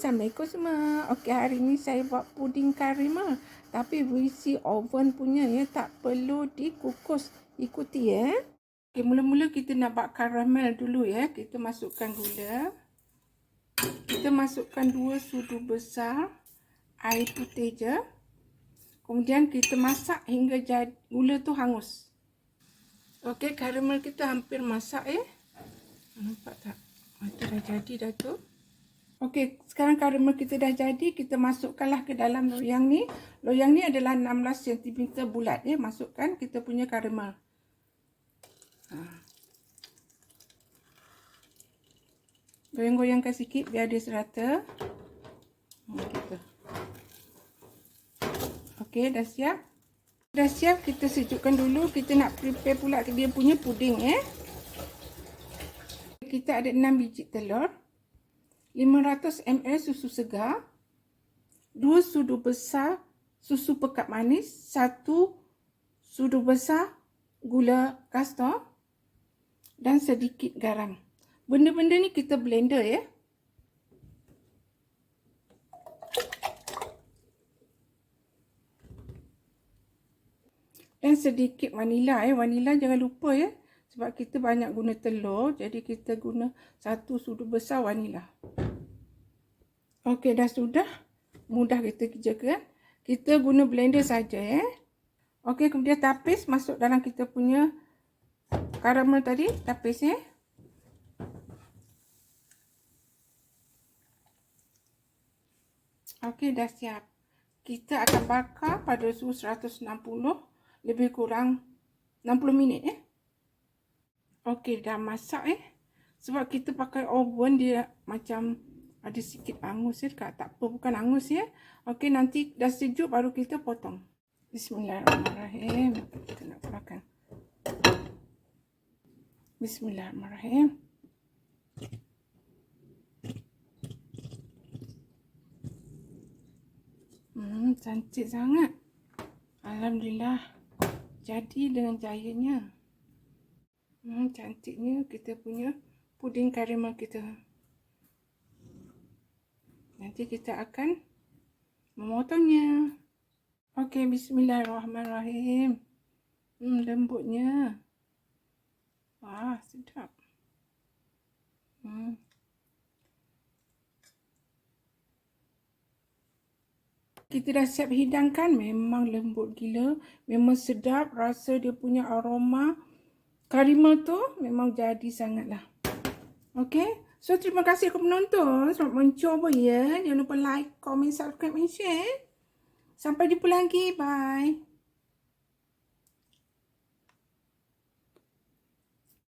Assalamualaikum semua. Okey, hari ni saya buat puding karamel. Tapi berisi oven punya ya, tak perlu dikukus. Ikuti ya. Okey, mula-mula kita nak buat karamel dulu ya. Kita masukkan gula. Kita masukkan dua sudu besar air putih je. Kemudian kita masak hingga jadi, gula tu hangus. Okey, karamel kita hampir masak ya. Nampak tak? Itu dah jadi dah tu. Okey, sekarang karamel kita dah jadi, kita masukkanlah ke dalam loyang ni. Loyang ni adalah 16 cm bulat ya. Masukkan kita punya karamel. Ha. Goyang-goyangkan sikit biar dia serata. Gitu. Okey, dah siap. Dah siap, kita sejukkan dulu. Kita nak prepare pula dia punya puding ya. Kita ada 6 biji telur. 500 ml susu segar, 2 sudu besar susu pekat manis, 1 sudu besar gula kastor dan sedikit garam. Benda-benda ni kita blender ya. Dan sedikit vanila ya. Vanila jangan lupa ya. Sebab kita banyak guna telur, jadi kita guna satu sudu besar vanila. Okey, dah sudah. Mudah kita kerjakan. Kita guna blender saja ya. Okey, kemudian tapis masuk dalam kita punya karamel tadi. Tapis ya. Okey, dah siap. Kita akan bakar pada suhu 160 lebih kurang 60 minit ya. Okey, dah masak eh. Sebab kita pakai oven dia macam ada sikit angus ya. Kak. Tak apa, bukan angus ya. Okey, nanti dah sejuk baru kita potong. Bismillahirrahmanirrahim. Kita nak makan. Bismillahirrahmanirrahim. Hmm, cantik sangat. Alhamdulillah. Jadi dengan jayanya. Hmm, cantiknya kita punya puding karamel kita. Nanti kita akan memotongnya. Okey, bismillahirrahmanirrahim. Hmm, lembutnya. Wah, sedap. Hmm. Kita dah siap hidangkan. Memang lembut gila. Memang sedap. Rasa dia punya aroma. Karimel tu memang jadi sangatlah. Okay. So, terima kasih kepada menonton. Selamat mencuba ya. Jangan lupa like, comment, subscribe dan share. Sampai jumpa lagi. Bye.